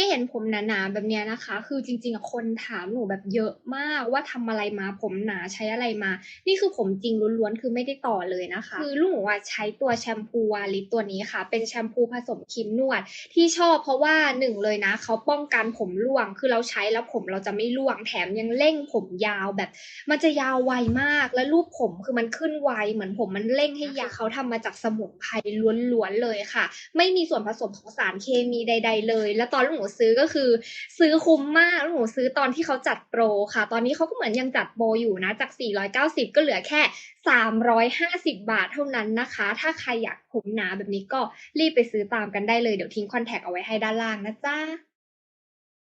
ที่เห็นผมหนาๆแบบเนี้ยนะคะ คือจริง ๆ คนถามหนูแบบเยอะมากว่าทำอะไรมาผมหนาใช้อะไรมา นี่คือผมจริงล้วนๆคือไม่ได้ต่อเลยนะคะ คือลูกหมูอะใช้ตัวแชมพูวาลิสตัวนี้ค่ะ เป็นแชมพูผสมครีมนวด ที่ชอบเพราะว่าหนึ่งเลยนะเขาป้องกันผมร่วง คือเราใช้แล้วผมเราจะไม่ร่วงแถมยังเร่งผมยาวแบบ มันจะยาวไวมากแล้วรูปผมคือมันขึ้นไวเหมือนผมมันเร่งให้ยาวเขาทำมาจากสมุนไพรล้วนๆเลยค่ะ ไม่มีส่วนผสมของสารเคมีใด ๆ เลย แล้วตอนลูกหมูซื้อก็คือ ซื้อคุ้มมากลูกหนูซื้อตอนที่เขาจัดโปรค่ะ ตอนนี้เขาก็เหมือนยังจัดโปรอยู่นะ จาก 490 ก็เหลือแค่ 350 บาทเท่านั้นนะคะ ถ้าใครอยากผมหนาแบบนี้ก็รีบไปซื้อตามกันได้เลย เดี๋ยวทิ้งคอนแทคเอาไว้ให้ด้านล่างนะจ๊ะ